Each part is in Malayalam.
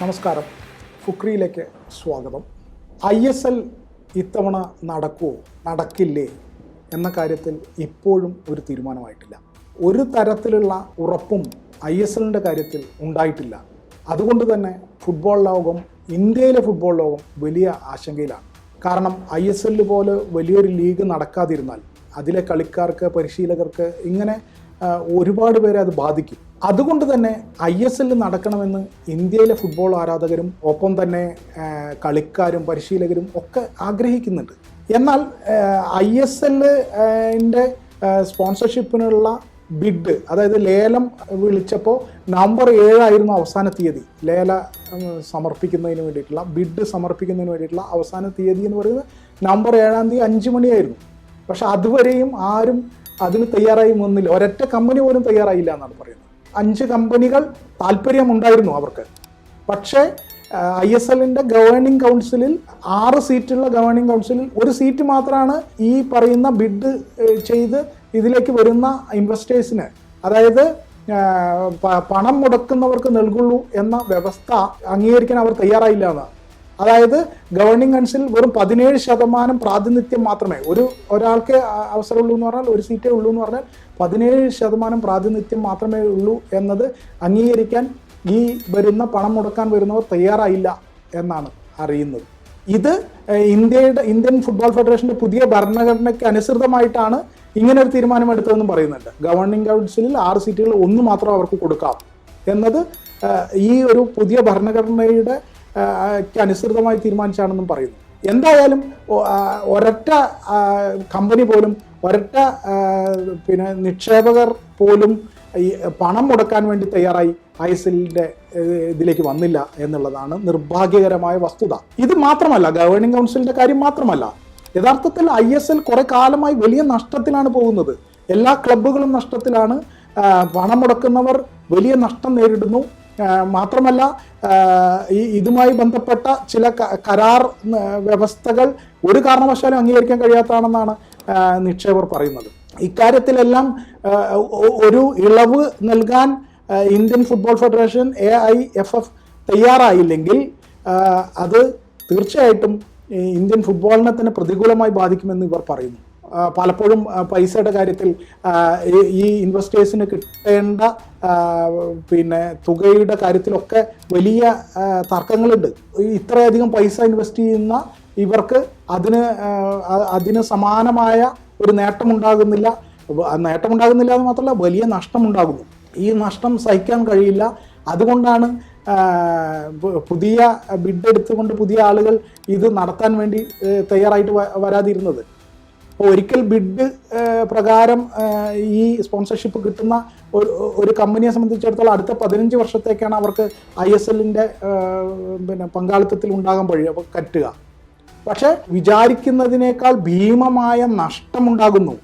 നമസ്കാരം. ഫുക്രിയിലേക്ക് സ്വാഗതം. ഐ എസ് എൽ ഇത്തവണ നടക്കുമോ നടക്കില്ലേ? എന്ന കാര്യത്തിൽ ഇപ്പോഴും ഒരു തീരുമാനമായിട്ടില്ല. ഒരു തരത്തിലുള്ള ഉറപ്പും ഐ എസ് എല്ലിന്റെ കാര്യത്തിൽ ഉണ്ടായിട്ടില്ല. അതുകൊണ്ട് തന്നെ ഫുട്ബോൾ ലോകം ഇന്ത്യയിലെ ഫുട്ബോൾ ലോകം വലിയ ആശങ്കയിലാണ്. കാരണം ഐ എസ് എല്ല് പോലെ വലിയൊരു ലീഗ് നടക്കാതിരുന്നാൽ അതിലെ കളിക്കാർക്ക് പരിശീലകർക്ക് ഇങ്ങനെ ഒരുപാട് പേരെ അത് ബാധിക്കും. അതുകൊണ്ട് തന്നെ ഐ എസ് എല്ലിൽ നടക്കണമെന്ന് ഇന്ത്യയിലെ ഫുട്ബോൾ ആരാധകരും ഒപ്പം തന്നെ കളിക്കാരും പരിശീലകരും ഒക്കെ ആഗ്രഹിക്കുന്നുണ്ട്. എന്നാൽ ഐ എസ് എല്ലിന്റെ സ്പോൺസർഷിപ്പിനുള്ള ബിഡ് അതായത് ലേലം വിളിച്ചപ്പോൾ നവംബർ ഏഴായിരുന്നു അവസാന തീയതി. ലേല സമർപ്പിക്കുന്നതിന് വേണ്ടിയിട്ടുള്ള ബിഡ് സമർപ്പിക്കുന്നതിന് വേണ്ടിയിട്ടുള്ള അവസാന തീയതി എന്ന് പറയുന്നത് നവംബർ ഏഴാം തീയതി അഞ്ച് മണിയായിരുന്നു. പക്ഷെ അതുവരെയും ആരും അതിന് തയ്യാറായി വന്നില്ല. ഒരൊറ്റ കമ്പനി പോലും തയ്യാറായില്ല എന്നാണ് പറയുന്നത്. അഞ്ച് കമ്പനികൾ താല്പര്യമുണ്ടായിരുന്നു അവർക്ക്. പക്ഷേ ഐ എസ് എല്ലിന്റെ ഗവേണിംഗ് കൗൺസിലിൽ ആറ് സീറ്റുള്ള ഗവേണിംഗ് കൗൺസിലിൽ ഒരു സീറ്റ് മാത്രമാണ് ഈ പറയുന്ന ബിഡ് ചെയ്ത് ഇതിലേക്ക് വരുന്ന ഇൻവെസ്റ്റേഴ്സിന് അതായത് പണം മുടക്കുന്നവർക്ക് നൽകുള്ളൂ എന്ന വ്യവസ്ഥ അംഗീകരിക്കാൻ അവർ തയ്യാറായില്ല എന്നാണ്. അതായത് ഗവേണിംഗ് കൗൺസിൽ വെറും പതിനേഴ് ശതമാനം പ്രാതിനിധ്യം മാത്രമേ ഒരു ഒരാൾക്ക് അവസരമുള്ളൂ എന്ന് പറഞ്ഞാൽ ഒരു സീറ്റേ ഉള്ളൂ എന്ന് പറഞ്ഞാൽ പതിനേഴ് ശതമാനം പ്രാതിനിധ്യം മാത്രമേ ഉള്ളൂ എന്നത് അംഗീകരിക്കാൻ ഈ വരുന്ന പണം മുടക്കാൻ വരുന്നവർ തയ്യാറായില്ല എന്നാണ് അറിയുന്നത്. ഇത് ഇന്ത്യയുടെ ഇന്ത്യൻ ഫുട്ബോൾ ഫെഡറേഷന്റെ പുതിയ ഭരണഘടനയ്ക്ക് അനുസൃതമായിട്ടാണ് ഇങ്ങനെ ഒരു തീരുമാനമെടുത്തതെന്നും പറയുന്നുണ്ട്. ഗവർണിംഗ് കൗൺസിലിൽ ആറ് സീറ്റുകൾ ഒന്ന് മാത്രം അവർക്ക് കൊടുക്കാം. എന്നത് ഈ ഒരു പുതിയ ഭരണഘടനയുടെ അനുസൃതമായി തീരുമാനിച്ചാണെന്നും പറയുന്നു. എന്തായാലും ഒരൊറ്റ കമ്പനി പോലും ഒരൊറ്റ പിന്നെ നിക്ഷേപകർ പോലും ഈ പണം മുടക്കാൻ വേണ്ടി തയ്യാറായി ഐ എസ് എല്ലിന്റെ ഇതിലേക്ക് വന്നില്ല എന്നുള്ളതാണ് നിർഭാഗ്യകരമായ വസ്തുത. ഇത് മാത്രമല്ല ഗവേണിംഗ് കൗൺസിലിന്റെ കാര്യം മാത്രമല്ല യഥാർത്ഥത്തിൽ ഐ എസ് എൽ കുറെ കാലമായി വലിയ നഷ്ടത്തിലാണ് പോകുന്നത്. എല്ലാ ക്ലബ്ബുകളും നഷ്ടത്തിലാണ്. പണം മുടക്കുന്നവർ വലിയ നഷ്ടം നേരിടുന്നു. മാത്രമല്ല ഈ ഇതുമായി ബന്ധപ്പെട്ട ചില കരാർ വ്യവസ്ഥകൾ ഒരു കാരണവശാലും അംഗീകരിക്കാൻ കഴിയാത്തതാണെന്നാണ് നിക്ഷേപർ പറയുന്നത്. ഇക്കാര്യത്തിലെല്ലാം ഒരു ഇളവ് നൽകാൻ Indian football federation A I F F തയ്യാറായില്ലെങ്കിൽ അത് തീർച്ചയായിട്ടും ഇന്ത്യൻ ഫുട്ബോളിനെ തന്നെ പ്രതികൂലമായി ബാധിക്കുമെന്ന് ഇവർ പറയുന്നു. പലപ്പോഴും പൈസയുടെ കാര്യത്തിൽ ഈ- ഇൻവെസ്റ്റേഴ്സിന് കിട്ടേണ്ട പിന്നെ തുകയുടെ കാര്യത്തിലൊക്കെ വലിയ തർക്കങ്ങളുണ്ട്. ഇത്രയധികം പൈസ ഇൻവെസ്റ്റ് ചെയ്യുന്ന ഇവർക്ക് അതിന് അതിന് സമാനമായ ഒരു നേട്ടമുണ്ടാകുന്നില്ല. നേട്ടമുണ്ടാകുന്നില്ല എന്ന് മാത്രമല്ല വലിയ നഷ്ടമുണ്ടാകുന്നു. ഈ നഷ്ടം സഹിക്കാൻ കഴിയില്ല. അതുകൊണ്ടാണ് പുതിയ ബിഡ് എടുത്തുകൊണ്ട് പുതിയ ആളുകൾ ഇത് നടത്താൻ വേണ്ടി തയ്യാറായിട്ട് വരാതിരുന്നത്. അപ്പോൾ ഒരിക്കൽ ബിഡ് പ്രകാരം ഈ സ്പോൺസർഷിപ്പ് കിട്ടുന്ന ഒരു ഒരു കമ്പനിയെ സംബന്ധിച്ചിടത്തോളം അടുത്ത പതിനഞ്ച് വർഷത്തേക്കാണ് അവർക്ക് ഐ എസ് എല്ലിന്റെ പിന്നെ പങ്കാളിത്തത്തിൽ ഉണ്ടാകാൻ അപ്പോൾ കറ്റുക. പക്ഷേ വിചാരിക്കുന്നതിനേക്കാൾ ഭീമമായ നഷ്ടമുണ്ടാകുന്നു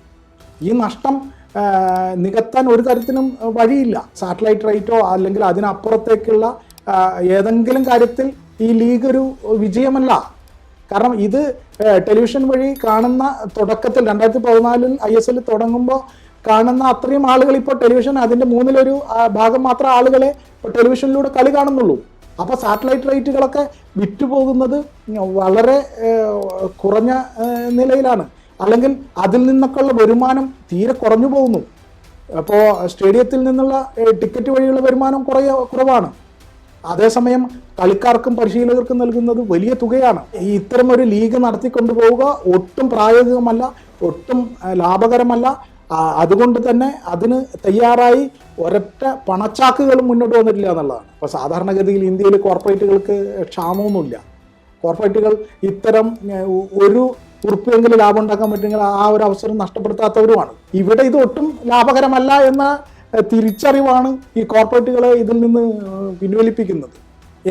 ഈ നഷ്ടം നികത്താൻ ഒരു തരത്തിലും വഴിയില്ല. സാറ്റലൈറ്റ് റൈറ്റോ അല്ലെങ്കിൽ അതിനപ്പുറത്തേക്കുള്ള ഏതെങ്കിലും കാര്യത്തിൽ ഈ ലീഗ് ഒരു വിജയമല്ല. കാരണം ഇത് ടെലിവിഷൻ വഴി കാണുന്ന തുടക്കത്തിൽ രണ്ടായിരത്തി പതിനാലിൽ ഐ എസ് എൽ തുടങ്ങുമ്പോൾ കാണുന്ന അത്രയും ആളുകൾ ഇപ്പോൾ ടെലിവിഷൻ അതിന്റെ മൂന്നിലൊരു ഭാഗം മാത്രം ആളുകളെ ടെലിവിഷനിലൂടെ കളി കാണുന്നുള്ളൂ. അപ്പോൾ സാറ്റലൈറ്റ് റൈറ്റുകളൊക്കെ വിറ്റുപോകുന്നത് വളരെ കുറഞ്ഞ നിലയിലാണ്. അല്ലെങ്കിൽ അതിൽ നിന്നൊക്കെയുള്ള വരുമാനം തീരെ കുറഞ്ഞു പോകുന്നു. അപ്പോൾ സ്റ്റേഡിയത്തിൽ നിന്നുള്ള ടിക്കറ്റ് വഴിയുള്ള വരുമാനം കുറയ കുറവാണ്. അതേസമയം കളിക്കാർക്കും പരിശീലകർക്കും നൽകുന്നത് വലിയ തുകയാണ്. ഈ ഇത്തരം ഒരു ലീഗ് നടത്തിക്കൊണ്ടുപോവുക ഒട്ടും പ്രായോഗികമല്ല ഒട്ടും ലാഭകരമല്ല. അതുകൊണ്ട് തന്നെ അതിന് തയ്യാറായി ഒരൊറ്റ പണച്ചാക്കുകൾ മുന്നോട്ട് വന്നിട്ടില്ല എന്നുള്ളതാണ്. അപ്പോൾ സാധാരണഗതിയിൽ ഇന്ത്യയിൽ കോർപ്പറേറ്റുകൾക്ക് ക്ഷാമമൊന്നുമില്ല. കോർപ്പറേറ്റുകൾ ഇത്തരം ഒരു ഉറുപ്പിയെങ്കിലും ലാഭം ഉണ്ടാക്കാൻ പറ്റുമെങ്കിൽ ആ ഒരു അവസരം നഷ്ടപ്പെടുത്താത്തവരുമാണ്. ഇവിടെ ഇത് ഒട്ടും ലാഭകരമല്ല എന്ന തിരിച്ചറിവാണ് ഈ കോർപ്പറേറ്റുകളെ ഇതിൽ നിന്ന് പിൻവലിപ്പിക്കുന്നത്.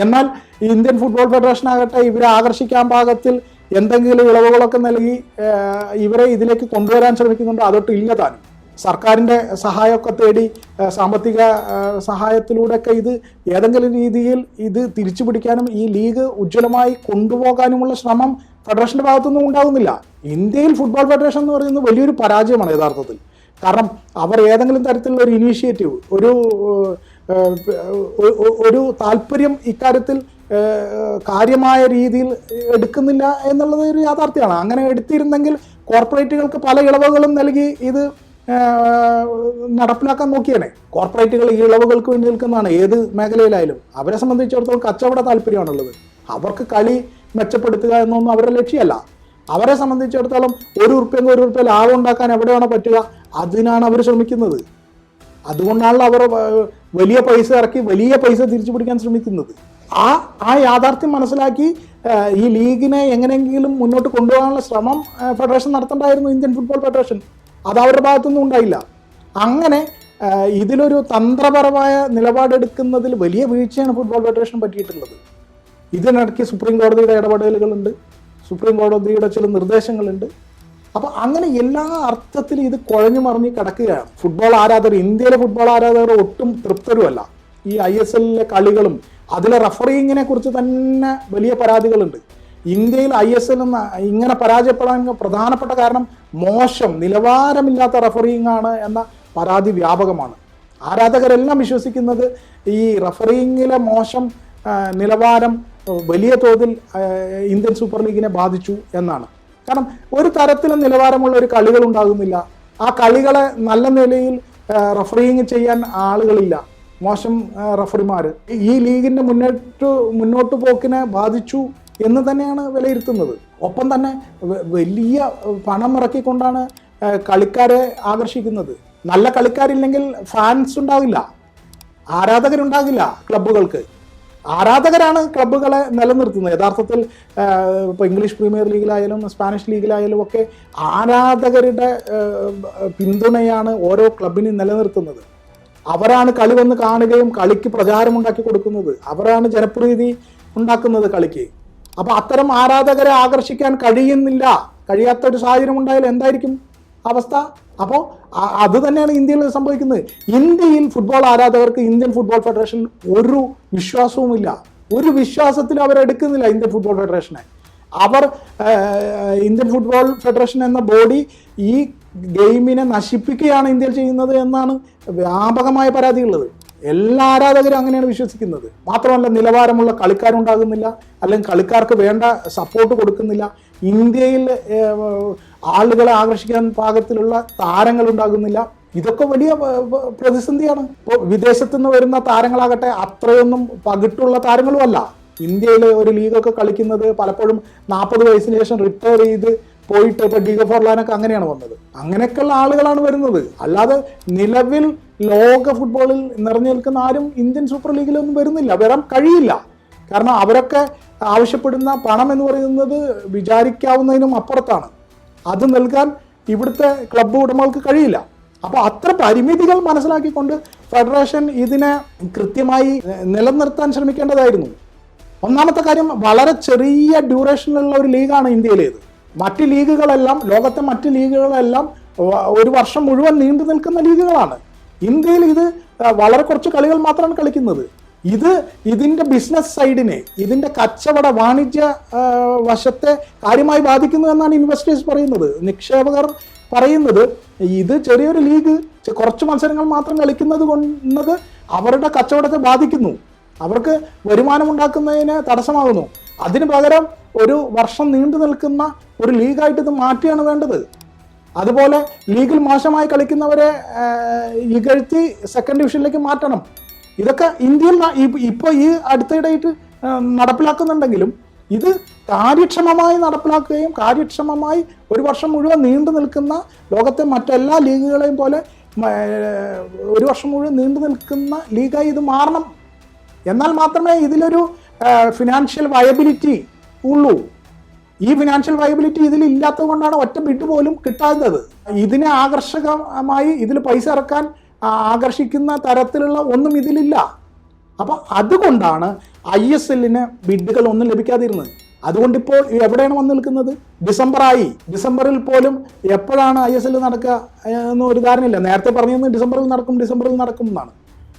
എന്നാൽ ഇന്ത്യൻ ഫുട്ബോൾ ഫെഡറേഷൻ ആകട്ടെ ഇവരെ ആകർഷിക്കാൻ പാകത്തിൽ എന്തെങ്കിലും ഇളവുകളൊക്കെ നൽകി ഇവരെ ഇതിലേക്ക് കൊണ്ടുവരാൻ ശ്രമിക്കുന്നുണ്ട്. അതൊട്ട് ഇല്ല താനും. സർക്കാരിന്റെ സഹായമൊക്കെ തേടി സാമ്പത്തിക സഹായത്തിലൂടെ സഹായത്തിലൂടെയൊക്കെ ഇത് ഏതെങ്കിലും രീതിയിൽ ഇത് തിരിച്ചു പിടിക്കാനും ഈ ലീഗ് ഉജ്ജ്വലമായി കൊണ്ടുപോകാനുമുള്ള ശ്രമം ഫെഡറേഷന്റെ ഭാഗത്തുനിന്നും ഉണ്ടാകുന്നില്ല. ഇന്ത്യയിൽ ഫുട്ബോൾ ഫെഡറേഷൻ എന്ന് പറയുന്നത് വലിയൊരു പരാജയമാണ് യഥാർത്ഥത്തിൽ. കാരണം അവർ ഏതെങ്കിലും തരത്തിലുള്ള ഒരു ഇനീഷ്യേറ്റീവ് ഒരു ഒരു താല്പര്യം ഇക്കാര്യത്തിൽ കാര്യമായ രീതിയിൽ എടുക്കുന്നില്ല എന്നുള്ളത് ഒരു യാഥാർത്ഥ്യമാണ്. അങ്ങനെ എടുത്തിരുന്നെങ്കിൽ കോർപ്പറേറ്റുകൾക്ക് പല ഇളവുകളും നൽകി ഇത് നടപ്പിലാക്കാൻ നോക്കിയാണ് കോർപ്പറേറ്റുകൾ ഈ ഇളവുകൾക്ക് വേണ്ടി നിൽക്കുന്നതാണ്. ഏത് മേഖലയിലായാലും അവരെ സംബന്ധിച്ചിടത്തോളം കച്ചവട താല്പര്യമാണുള്ളത്. അവർക്ക് കളി മെച്ചപ്പെടുത്തുക എന്നൊന്നും അവരുടെ ലക്ഷ്യമല്ല. അവരെ സംബന്ധിച്ചിടത്തോളം ഒരു ഉറുപ്പ്യെങ്കിൽ ഒരു ഉറുപ്പ്യ ലാഭം ഉണ്ടാക്കാൻ എവിടെയാണോ പറ്റുക അതിനാണ് അവർ ശ്രമിക്കുന്നത്. അതുകൊണ്ടാണ് അവർ വലിയ പൈസ ഇറക്കി വലിയ പൈസ തിരിച്ചു പിടിക്കാൻ ശ്രമിക്കുന്നത്. ആ ആ യാഥാർത്ഥ്യം മനസ്സിലാക്കി ഈ ലീഗിനെ എങ്ങനെയെങ്കിലും മുന്നോട്ട് കൊണ്ടുപോകാനുള്ള ശ്രമം ഫെഡറേഷൻ നടത്തണ്ടായിരുന്നു ഇന്ത്യൻ ഫുട്ബോൾ ഫെഡറേഷൻ. അത് അവരുടെ ഭാഗത്തുനിന്നും ഉണ്ടായില്ല. അങ്ങനെ ഇതിലൊരു തന്ത്രപരമായ നിലപാടെടുക്കുന്നതിൽ വലിയ വീഴ്ചയാണ് ഫുട്ബോൾ ഫെഡറേഷൻ പറ്റിയിട്ടുള്ളത്. ഇതിനിടയ്ക്ക് സുപ്രീം കോടതിയുടെ ഇടപെടലുകളുണ്ട്. സുപ്രീം കോടതിയുടെ ചില നിർദ്ദേശങ്ങളുണ്ട്. അപ്പൊ അങ്ങനെ എല്ലാ അർത്ഥത്തിലും ഇത് കുഴഞ്ഞു മറിഞ്ഞ് കിടക്കുകയാണ്. ഫുട്ബോൾ ആരാധകർ ഇന്ത്യയിലെ ഫുട്ബോൾ ആരാധകർ ഒട്ടും തൃപ്തരുമല്ല. ഈ ഐ എസ് എല്ലിലെ കളികളും അതിലെ റഫറിങ്ങിനെ കുറിച്ച് തന്നെ വലിയ പരാതികളുണ്ട്. ഇന്ത്യയിൽ ഐ എസ് എൽ ഇങ്ങനെ പരാജയപ്പെടാൻ പ്രധാനപ്പെട്ട കാരണം മോശം നിലവാരമില്ലാത്ത റഫറിങ് ആണ് എന്ന പരാതി വ്യാപകമാണ്. ആരാധകരെല്ലാം വിശ്വസിക്കുന്നത് ഈ റഫറിങ്ങിലെ മോശം നിലവാരം വലിയ തോതിൽ ഇന്ത്യൻ സൂപ്പർ ലീഗിനെ ബാധിച്ചു എന്നാണ്. കാരണം ഒരു തരത്തിലും നിലവാരമുള്ള ഒരു കളികൾ ഉണ്ടാകുന്നില്ല. ആ കളികളെ നല്ല നിലയിൽ റഫറിങ് ചെയ്യാൻ ആളുകളില്ല. മോശം റഫറിമാർ ഈ ലീഗിന്റെ മുന്നോട്ട് മുന്നോട്ട് പോക്കിനെ ബാധിച്ചു എന്ന് തന്നെയാണ് വിലയിരുത്തുന്നത്. ഒപ്പം തന്നെ വലിയ പണം ഇറക്കിക്കൊണ്ടാണ് കളിക്കാരെ ആകർഷിക്കുന്നത്. നല്ല കളിക്കാരില്ലെങ്കിൽ ഫാൻസ് ഉണ്ടാവില്ല. ആരാധകരുണ്ടാകില്ല ക്ലബ്ബുകൾക്ക് ആരാധകരാണ് ക്ലബ്ബുകളെ നിലനിർത്തുന്നത്? യഥാർത്ഥത്തിൽ ഇപ്പോൾ ഇംഗ്ലീഷ് പ്രീമിയർ ലീഗിലായാലും സ്പാനിഷ് ലീഗിലായാലും ഒക്കെ ആരാധകരുടെ പിന്തുണയാണ് ഓരോ ക്ലബിനും നിലനിർത്തുന്നത്. അവരാണ് കളി വന്ന് കാണുകയും കളിക്ക് പ്രചാരം ഉണ്ടാക്കി കൊടുക്കുന്നത്. അവരാണ് ജനപ്രീതി ഉണ്ടാക്കുന്നത് കളിക്ക്. അപ്പോൾ അത്തരം ആരാധകരെ ആകർഷിക്കാൻ കഴിയുന്നില്ല. കഴിയാത്ത ഒരു സാഹചര്യം ഉണ്ടായാൽ എന്തായിരിക്കും? അവസ്ഥ. അപ്പോൾ അത് തന്നെയാണ് ഇന്ത്യയിൽ സംഭവിക്കുന്നത്. ഇന്ത്യയിൽ ഫുട്ബോൾ ആരാധകർക്ക് ഇന്ത്യൻ ഫുട്ബോൾ ഫെഡറേഷൻ ഒരു വിശ്വാസവുമില്ല. ഒരു വിശ്വാസത്തിൽ അവരെടുക്കുന്നില്ല ഇന്ത്യൻ ഫുട്ബോൾ ഫെഡറേഷനെ അവർ ഇന്ത്യൻ ഫുട്ബോൾ ഫെഡറേഷൻ എന്ന ബോഡി ഈ ഗെയിമിനെ നശിപ്പിക്കുകയാണ് ഇന്ത്യയിൽ ചെയ്യുന്നത് എന്നാണ് വ്യാപകമായ പരാതിയുള്ളത്. എല്ലാ ആരാധകരും അങ്ങനെയാണ് വിശ്വസിക്കുന്നത്. മാത്രമല്ല നിലവാരമുള്ള കളിക്കാരുണ്ടാകുന്നില്ല. അല്ലെങ്കിൽ കളിക്കാർക്ക് വേണ്ട സപ്പോർട്ട് കൊടുക്കുന്നില്ല. ഇന്ത്യയിൽ ആളുകളെ ആകർഷിക്കാൻ പാകത്തിലുള്ള താരങ്ങൾ ഉണ്ടാകുന്നില്ല. ഇതൊക്കെ വലിയ പ്രതിസന്ധിയാണ്. ഇപ്പോൾ വിദേശത്തു നിന്ന് വരുന്ന താരങ്ങളാകട്ടെ അത്രയൊന്നും പകിട്ടുള്ള താരങ്ങളുമല്ല. ഇന്ത്യയിലെ ഒരു ലീഗൊക്കെ കളിക്കുന്നത് പലപ്പോഴും നാൽപ്പത് വയസ്സിന് ശേഷം റിട്ടയർ ചെയ്ത് പോയിട്ട് ഇപ്പൊ ഡീഗ ഫോർലാനൊക്കെ അങ്ങനെയാണ് വന്നത്. അങ്ങനെയൊക്കെയുള്ള ആളുകളാണ് വരുന്നത്. അല്ലാതെ നിലവിൽ ലോക ഫുട്ബോളിൽ നിറഞ്ഞു നിൽക്കുന്ന ആരും ഇന്ത്യൻ സൂപ്പർ ലീഗിലൊന്നും വരുന്നില്ല. വരാൻ കഴിയില്ല. കാരണം അവരൊക്കെ ആവശ്യപ്പെടുന്ന പണം എന്ന് പറയുന്നത് വിചാരിക്കാവുന്നതിനും അപ്പുറത്താണ്. അത് നൽകാൻ ഇവിടുത്തെ ക്ലബ്ബ് ഉടമകൾക്ക് കഴിയില്ല. അപ്പോൾ അത്ര പരിമിതികൾ മനസ്സിലാക്കിക്കൊണ്ട് ഫെഡറേഷൻ ഇതിനെ കൃത്യമായി നിലനിർത്താൻ ശ്രമിക്കേണ്ടതായിരുന്നു. ഒന്നാമത്തെ കാര്യം വളരെ ചെറിയ ഡ്യൂറേഷനിലുള്ള ഒരു ലീഗാണ് ഇന്ത്യയിലേത്. മറ്റ് ലീഗുകളെല്ലാം ലോകത്തെ മറ്റ് ലീഗുകളെല്ലാം ഒരു വർഷം മുഴുവൻ നീണ്ടു നിൽക്കുന്ന ലീഗുകളാണ്. ഇന്ത്യയിൽ ഇത് വളരെ കുറച്ച് കളികൾ മാത്രമാണ് കളിക്കുന്നത്. ഇത് ഇതിന്റെ ബിസിനസ് സൈഡിനെ ഇതിന്റെ കച്ചവട വാണിജ്യ വശത്തെ കാര്യമായി ബാധിക്കുന്നു എന്നാണ് ഇൻവെസ്റ്റേഴ്സ് പറയുന്നത്. നിക്ഷേപകർ പറയുന്നത് ഇത് ചെറിയൊരു ലീഗ് കുറച്ച് മത്സരങ്ങൾ മാത്രം കളിക്കുന്നത് കൊണ്ടത് അവരുടെ കച്ചവടത്തെ ബാധിക്കുന്നു. അവർക്ക് വരുമാനം ഉണ്ടാക്കുന്നതിന് തടസ്സമാകുന്നു. അതിന് പകരം ഒരു വർഷം നീണ്ടു നിൽക്കുന്ന ഒരു ലീഗായിട്ട് ഇത് മാറ്റിയാണ് വേണ്ടത്. അതുപോലെ ലീഗിൽ മോശമായി കളിക്കുന്നവരെ ഇകഴ്ത്തി സെക്കൻഡ് ഡിവിഷനിലേക്ക് മാറ്റണം. ഇതൊക്കെ ഇന്ത്യയിൽ ഇപ്പൊ ഈ അടുത്തിടെയായിട്ട് നടപ്പിലാക്കുന്നുണ്ടെങ്കിലും ഇത് കാര്യക്ഷമമായി നടപ്പിലാക്കുകയും കാര്യക്ഷമമായി ഒരു വർഷം മുഴുവൻ നീണ്ടു നിൽക്കുന്ന ലോകത്തെ മറ്റെല്ലാ ലീഗുകളെയും പോലെ ഒരു വർഷം മുഴുവൻ നീണ്ടു നിൽക്കുന്ന ലീഗായി ഇത് മാറണം. എന്നാൽ മാത്രമേ ഇതിലൊരു ഫിനാൻഷ്യൽ വയബിലിറ്റി ഉള്ളൂ. ഈ ഫിനാൻഷ്യൽ വയബിലിറ്റി ഇതിൽ ഇല്ലാത്തത് കൊണ്ടാണ് ഒറ്റ ബിഡ് പോലും കിട്ടാത്തത്. ഇതിനെ ആകർഷകമായി ഇതിൽ പൈസ ഇറക്കാൻ ആകർഷിക്കുന്ന തരത്തിലുള്ള ഒന്നും ഇതിലില്ല. അപ്പോൾ അതുകൊണ്ടാണ് ഐ എസ് എല്ലിന് ബിഡുകൾ ഒന്നും ലഭിക്കാതിരുന്നത്. അതുകൊണ്ട് ഇപ്പോൾ എവിടെയാണ് വന്നു നിൽക്കുന്നത്? ഡിസംബറായി. ഡിസംബറിൽ പോലും എപ്പോഴാണ് ഐ എസ് എൽ നടക്കുക എന്ന് ഒരു ധാരണയില്ല. നേരത്തെ പറഞ്ഞിരുന്നത് ഡിസംബറിൽ നടക്കും ഡിസംബറിൽ നടക്കും എന്നാണ്.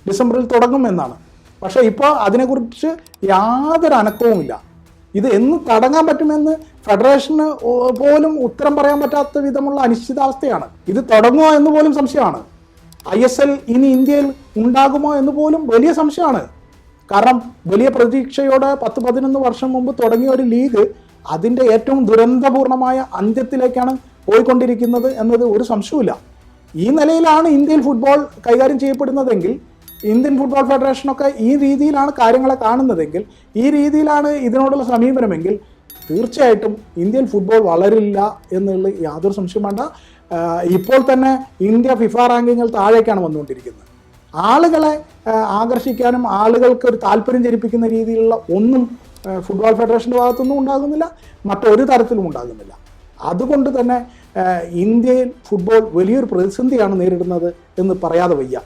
ഡിസംബറിൽ തുടങ്ങും എന്നാണ്. പക്ഷേ ഇപ്പോൾ അതിനെക്കുറിച്ച് യാതൊരു അനക്കവുമില്ല. ഇത് എന്ന് തടങ്ങാൻ പറ്റുമെന്ന് ഫെഡറേഷന് പോലും ഉത്തരം പറയാൻ പറ്റാത്ത വിധമുള്ള അനിശ്ചിതാവസ്ഥയാണ്. ഇത് തുടങ്ങുമോ എന്ന് പോലും സംശയമാണ്. ഐ എസ് എൽ ഇനി ഇന്ത്യയിൽ ഉണ്ടാകുമോ എന്ന് പോലും വലിയ സംശയമാണ്. കാരണം വലിയ പ്രതീക്ഷയോടെ പത്ത് പതിനൊന്ന് വർഷം മുമ്പ് തുടങ്ങിയ ഒരു ലീഗ് അതിന്റെ ഏറ്റവും ദുരന്തപൂർണമായ അന്ത്യത്തിലേക്കാണ് പോയിക്കൊണ്ടിരിക്കുന്നത് എന്നത് ഒരു സംശയമില്ല ഈ നിലയിലാണ് ഇന്ത്യയിൽ ഫുട്ബോൾ കൈകാര്യം ചെയ്യപ്പെടുന്നതെങ്കിൽ ഇന്ത്യൻ ഫുട്ബോൾ ഫെഡറേഷനൊക്കെ ഈ രീതിയിലാണ് കാര്യങ്ങളെ കാണുന്നതെങ്കിൽ ഈ രീതിയിലാണ് ഇതിനോടുള്ള സമീപനമെങ്കിൽ തീർച്ചയായിട്ടും ഇന്ത്യൻ ഫുട്ബോൾ വളരില്ല എന്നുള്ള യാതൊരു സംശയം വേണ്ട. ഇപ്പോൾ തന്നെ ഇന്ത്യ ഫിഫ റാങ്കിങ്ങിൽ താഴേക്കാണ് വന്നുകൊണ്ടിരിക്കുന്നത്. ആളുകളെ ആകർഷിക്കാനും ആളുകൾക്ക് ഒരു താല്പര്യം ജനിപ്പിക്കുന്ന രീതിയിലുള്ള ഒന്നും ഫുട്ബോൾ ഫെഡറേഷന്റെ ഭാഗത്തുനിന്നും ഉണ്ടാകുന്നില്ല മറ്റൊരു തരത്തിലും ഉണ്ടാകുന്നില്ല. അതുകൊണ്ട് തന്നെ ഇന്ത്യയിൽ ഫുട്ബോൾ വലിയൊരു പ്രതിസന്ധിയാണ് നേരിടുന്നത് എന്ന് പറയാതെ വയ്യ.